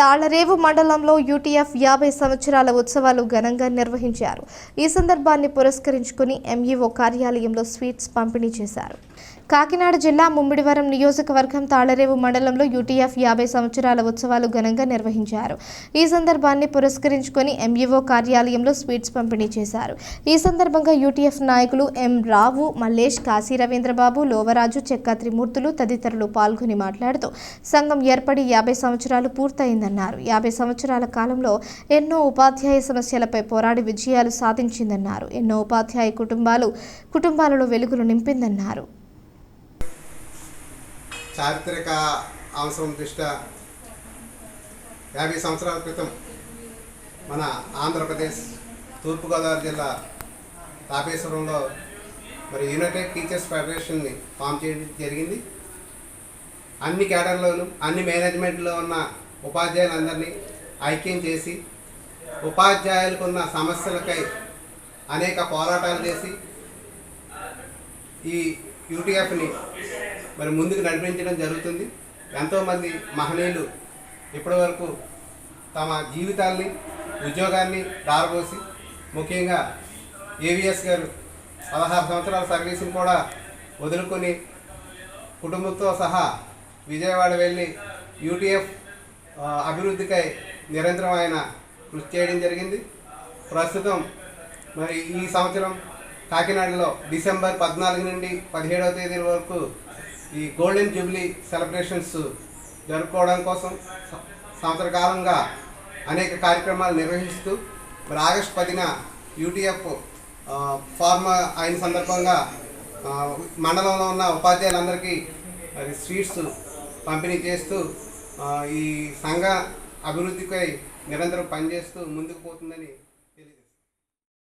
తాళరేవు మండలంలో యూటీఎఫ్ యాభై సంవత్సరాల ఉత్సవాలు ఘనంగా నిర్వహించారు. ఈ సందర్భాన్ని పురస్కరించుకుని ఎంఈఓ కార్యాలయంలో స్వీట్స్ పంపిణీ చేశారు. కాకినాడ జిల్లా ముమ్మిడివరం నియోజకవర్గం తాళరేవు మండలంలో యూటీఎఫ్ యాభై సంవత్సరాల ఉత్సవాలు ఘనంగా నిర్వహించారు. ఈ సందర్భాన్ని పురస్కరించుకొని ఎంఈఓ కార్యాలయంలో స్వీట్స్ పంపిణీ చేశారు. ఈ సందర్భంగా యూటీఎఫ్ నాయకులు ఎం రావు మల్లేష్ కాశీ రవీంద్రబాబు లోవరాజు చెక్క త్రిమూర్తులు తదితరులు పాల్గొని మాట్లాడుతూ సంఘం ఏర్పడి యాభై సంవత్సరాలు పూర్తయిందన్నారు. యాభై సంవత్సరాల కాలంలో ఎన్నో ఉపాధ్యాయ సమస్యలపై పోరాడి విజయాలు సాధించిందన్నారు. ఎన్నో ఉపాధ్యాయ కుటుంబాలు కుటుంబాలలో వెలుగులు నింపిందన్నారు. చారిత్రక అవసరం దృష్ట్యా యాభై సంవత్సరాల క్రితం మన ఆంధ్రప్రదేశ్ తూర్పుగోదావరి జిల్లా తాపేశ్వరంలో మరి యునైటెడ్ టీచర్స్ ఫెడరేషన్ని ఫామ్ చేయడం జరిగింది. అన్ని కేడర్లోనూ అన్ని మేనేజ్మెంట్లో ఉన్న ఉపాధ్యాయులందరినీ ఐక్యం చేసి ఉపాధ్యాయులకు ఉన్న సమస్యలకై అనేక పోరాటాలు చేసి ఈ యూటీఎఫ్ని మరి ముందుకు నడిపించడం జరుగుతుంది. ఎంతోమంది మహనీయులు ఇప్పటి వరకు తమ జీవితాల్ని ఉద్యోగాన్ని దారబోసి ముఖ్యంగా ఏవిఎస్ గారు పదహారు సంవత్సరాల సర్వీసును కూడా వదులుకొని కుటుంబంతో సహా విజయవాడ వెళ్ళి యూటీఎఫ్ అభివృద్ధికై నిరంతరం ఆయన కృషి చేయడం జరిగింది. ప్రస్తుతం మరి ఈ సంవత్సరం కాకినాడలో డిసెంబర్ పద్నాలుగు నుండి పదిహేడవ తేదీ వరకు ఈ గోల్డెన్ జూబ్లీ సెలబ్రేషన్స్ జరుపుకోవడం కోసం స- సంవత్సర కాలంగా అనేక కార్యక్రమాలు నిర్వహిస్తూ మరి ఆగస్టు పదిన యూటీఎఫ్ ఫార్మా అయిన సందర్భంగా మండలంలో ఉన్న ఉపాధ్యాయులందరికీ మరి స్వీట్స్ పంపిణీ చేస్తూ ఈ సంఘ అభివృద్ధికై నిరంతరం పనిచేస్తూ ముందుకు పోతుందని